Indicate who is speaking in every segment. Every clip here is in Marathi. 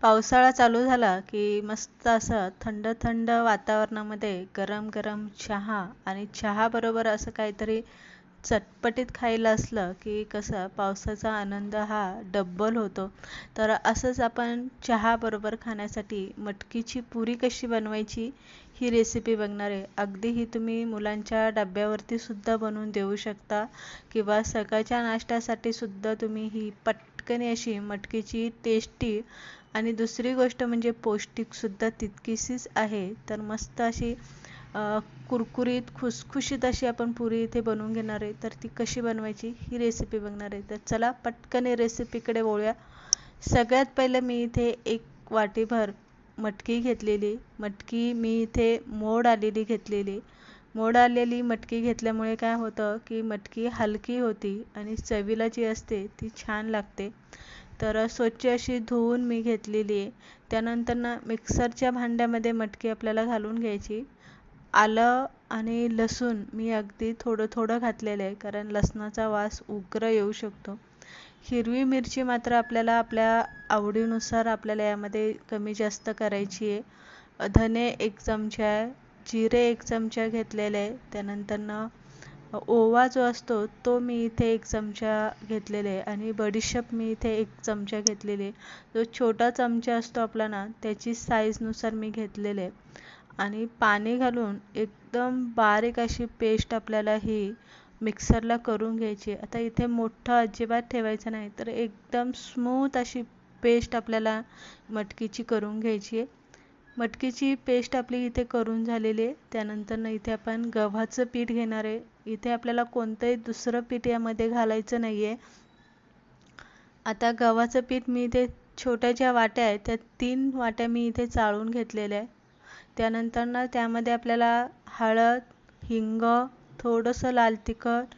Speaker 1: पावसाळा चालू झाला की मस्त असं थंड थंड वातावरणामध्ये गरम गरम चहा आणि चहाबरोबर असं काहीतरी चटपटीत खायला असलं की कसं पावसाचा आनंद हा डब्बल होतो. तर असंच आपण चहाबरोबर खाण्यासाठी मटकीची पुरी कशी बनवायची ही रेसिपी बघणार. आहे अगदी ही तुम्ही मुलांच्या डब्यावरती सुद्धा बनवून देऊ शकता किंवा सकाळच्या नाश्त्यासाठी सुद्धा तुम्ही ही पटकन अशी मटकीची टेस्टी आणि दुसरी गोष्ट म्हणजे पौष्टिकसुद्धा तितकीशीच आहे. तर मस्त अशी कुरकुरीत खुसखुशीत अशी आपण पुरी इथे बनवून घेणार आहे. तर ती कशी बनवायची ही रेसिपी बघणार आहे. तर चला पटकन रेसिपीकडे वळूया. सगळ्यात पहिलं मी इथे एक वाटीभर मटकी घेतलेली. मटकी मी इथे मोड आलेली घेतलेली. मोड आलेली मटकी घेतल्यामुळे काय होतं की मटकी हलकी होती आणि चवीला जी असते ती छान लागते. तर स्वच्छ अशी धुवून मी घेतलेली आहे. त्यानंतर ना मिक्सरच्या भांड्यामध्ये मटकी आपल्याला घालून घ्यायची. आलं आणि लसूण मी अगदी थोडं थोडं घातलेलं आहे कारण लसणाचा वास उग्र येऊ शकतो. हिरवी मिरची मात्र आपल्याला आपल्या आवडीनुसार आपल्याला यामध्ये कमी जास्त करायची आहे. धने एक चमचा आहे. जिरे एक चमचा घेतलेले आहे. त्यानंतरनं ओवा जो असतो तो मी इथे एक चमचा घेतलेला आहे. आणि बडीशेप मी इथे एक चमचा घेतलेली आहे. जो छोटा चमचा असतो आपला ना त्याची साईजनुसार मी घेतलेले आहे. आणि पाणी घालून एकदम बारीक अशी पेस्ट आपल्याला ही मिक्सरला करून घ्यायची आता इथे मोठं अजिबात ठेवायचं नाही तर एकदम स्मूथ अशी पेस्ट आपल्याला मटकीची करून घ्यायची आहे. मटकीची पेस्ट आपली इथे करून झालेली आहे. त्यानंतर इथे आपण गव्हाचं पीठ घेणार आहे. इथे आपल्याला कोणतंही दुसरं पीठ यामध्ये घालायचं नाही आहे आता गव्हाचं पीठ मी इथे छोट्या ज्या वाट्या आहेत. त्या तीन वाट्या मी इथे चाळून घेतलेल्या आहे त्यानंतर ना त्यामध्ये आपल्याला हळद हिंग थोडंसं लाल तिखट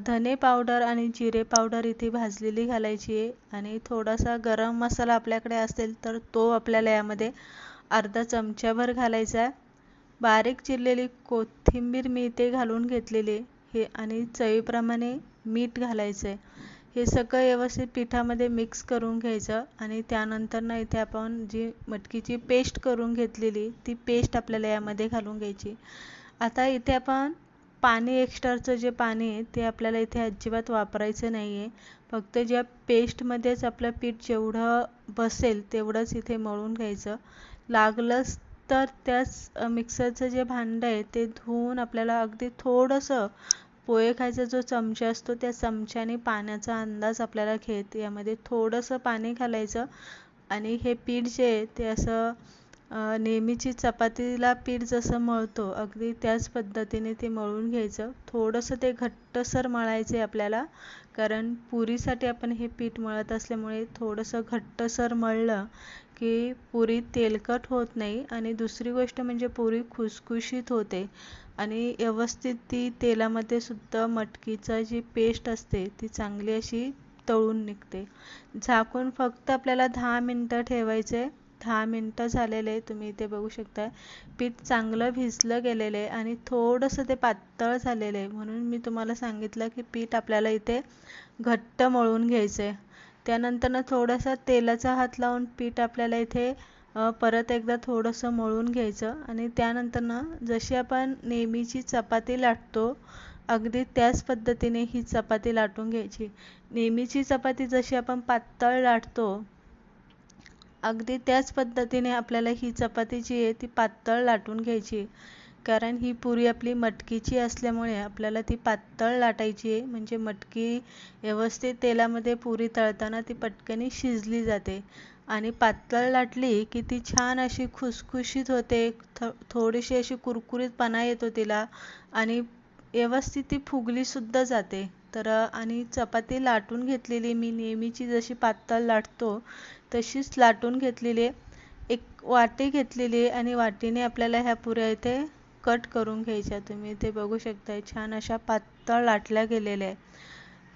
Speaker 1: धने पावडर आणि जिरे पावडर इथे भाजलेली घालायची आहे. आणि थोडासा गरम मसाला आपल्याकडे असेल तर तो आपल्याला यामध्ये अर्धा चमच्याभर घालायचा. आहे बारीक चिरलेली कोथिंबीर मी इथे घालून घेतलेली हे आणि चवीप्रमाणे मीठ घालायचं आहे हे सगळं व्यवस्थित पिठामध्ये मिक्स करून घ्यायचं आणि त्यानंतर ना इथे आपण जी मटकीची पेस्ट करून घेतलेली ती पेस्ट आपल्याला यामध्ये घालून घ्यायची. आता इथे आपण पाणी एक्स्ट्राचं जे पाणी आहे ते आपल्याला इथे अजिबात वापरायचं नाही आहे फक्त ज्या पेस्टमध्येच आपलं पीठ जेवढं बसेल तेवढंच इथे मळून घ्यायचं. लागलंच तर त्याच मिक्सरचं जे भांडं आहे ते धुवून आपल्याला अगदी थोडंसं पोहे खायचा जो चमचा असतो त्या चमच्याने पाण्याचा अंदाज आपल्याला घेत यामध्ये थोडंसं पाणी घालायचं आणि हे पीठ जे आहे ते असं नेहमीची चपातीला पीठ जसं मळतो अगदी त्याच पद्धतीने ते मळून घ्यायचं. थोडंसं ते घट्टसर मळायचं आहे आपल्याला कारण पुरीसाठी आपण हे पीठ मळत असल्यामुळे थोडंसं घट्टसर मळलं की पुरी तेलकट होत नाही आणि दुसरी गोष्ट म्हणजे पुरी खुसखुशीत होते. आणि व्यवस्थित ती तेलामध्ये सुद्धा मटकीचं जी पेस्ट असते ती चांगली अशी तळून निघते. झाकून फक्त आपल्याला दहा मिनटं ठेवायचे. आहे दहा मिनटं झालेले आहे तुम्ही इथे बघू शकता पीठ चांगलं भिजलं गेलेलं आहे आणि थोडंसं ते पातळ झालेलं आहे. म्हणून मी तुम्हाला सांगितलं की पीठ आपल्याला इथे घट्ट मळून घ्यायचं आहे. त्यानंतर थोडासा तेलाचा हात लावून पीठ आपल्याला इथे परत एकदा थोडंसं मळून घ्यायचं. आणि त्यानंतर ना जशी आपण नेहमीची चपाती लाटतो अगदी त्याच पद्धतीने ही चपाती लाटून घ्यायची. नेहमीची चपाती जशी आपण पातळ लाटतो अगदी त्याच पद्धतीने आपल्याला ही चपाती जी आहे ती पातळ लाटून घ्यायची कारण ही पुरी आपली मटकीची असल्यामुळे आपल्याला ती पातळ लाटायची आहे. म्हणजे मटकी व्यवस्थित तेलामध्ये पुरी तळताना ती पटकनी शिजली जाते. आणि पातळ लाटली की ती छान अशी खुसखुशीत होते. थोडीशी अशी कुरकुरीतपणा येतो तिला. आणि व्यवस्थित ती फुगलीसुद्धा जाते. तर आणि चपाती लाटून घेतलेली मी. नेहमीची जशी पातळ लाटतो तशीच लाटून घेतलेली. एक वाटी घेतलेली आणि वाटीने आपल्याला ह्या पुऱ्या इथे कट करून घ्यायच्या. तुम्ही इथे बघू शकताय छान अशा पातळ लाटल्या गेलेल्या आहे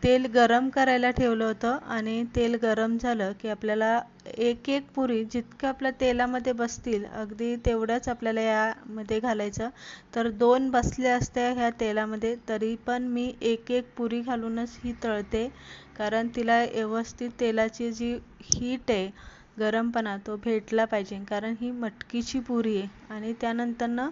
Speaker 1: तेल गरम करायला ठेवलं होतं आणि तेल गरम झालं की आपल्याला एक एक पुरी जितकं आपल्या तेलामध्ये बसतील अगदी तेवढंच आपल्याला यामध्ये घालायचं. तर दोन बसल्या असत्या ह्या तेलामध्ये तरी पण मी एक एक पुरी घालूनच ही तळते. कारण तिला व्यवस्थित तेलाची जी हीट आहे गरमपणा तो भेटला पाहिजे. कारण ही मटकीची पुरी आहे. आणि त्यानंतरनं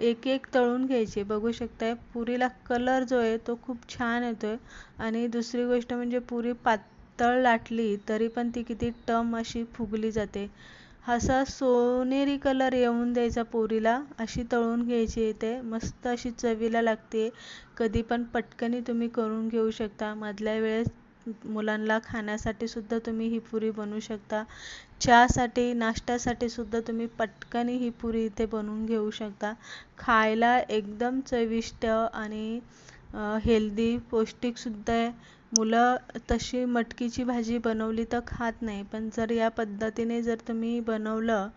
Speaker 1: एक एक तळून घ्यायची. बघू शकताय पुरीला कलर जो आहे तो खूप छान येतो आहे आणि दुसरी गोष्ट म्हणजे पुरी पातळ लाटली तरी पण ती किती टम अशी फुगली जाते. असा सोनेरी कलर येऊन द्यायचा पुरीला. अशी तळून घ्यायची येते मस्त अशी चवीला लागते. कधी पण पटकनी तुम्ही करून घेऊ शकता. मधल्या वेळेस मुलांना खाण्यासाठी सुद्धा तुम्ही ही पुरी बनवू शकता. चहासाठी नाश्त्यासाठी सुद्धा तुम्ही पटकन ही पुरी इथे बनवून घेऊ शकता. खायला एकदम चविष्ट आणि हेल्दी पौष्टिकसुद्धा आहे. मुलं तशी मटकीची भाजी बनवली तर खात नाही पण जर या पद्धतीने जर तुम्ही बनवलं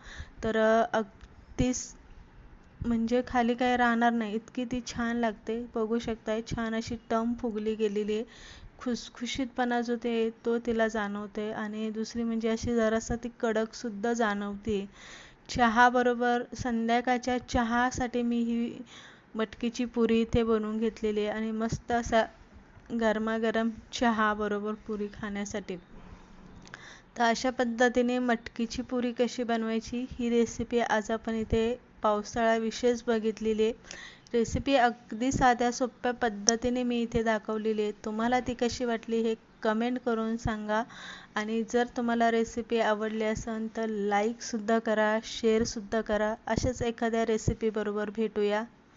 Speaker 1: तर अगदीच म्हणजे खाली काय राहणार नाही. इतकी ती छान लागते. बघू शकताय छान अशी टम फुगली गेलेली आहे. खुसखुशीतपणा जो ते तो तिला जाणवते आणि दुसरी म्हणजे अशी जरासा ती कडकसुद्धा जाणवते. चहाबरोबर संध्याकाळच्या चहासाठी मी ही मटकीची पुरी इथे बनवून घेतलेली आहे आणि मस्त असा गरमागरम चहा बरोबर पुरी खाण्यासाठी. तर अशा पद्धतीने मटकीची पुरी कशी बनवायची ही रेसिपी आज आपण इथे पावसाळा विशेष बघितलेली आहे. रेसिपी अगदी साध्या सोप्या पद्धतीने मी इथे दाखवलेली आहे. तुम्हाला ती कशी वाटली हे कमेंट करून सांगा. आणि जर तुम्हाला रेसिपी आवडली असेल तर लाईकसुद्धा करा शेअरसुद्धा करा. अशाच एखाद्या रेसिपीबरोबर भेटूया.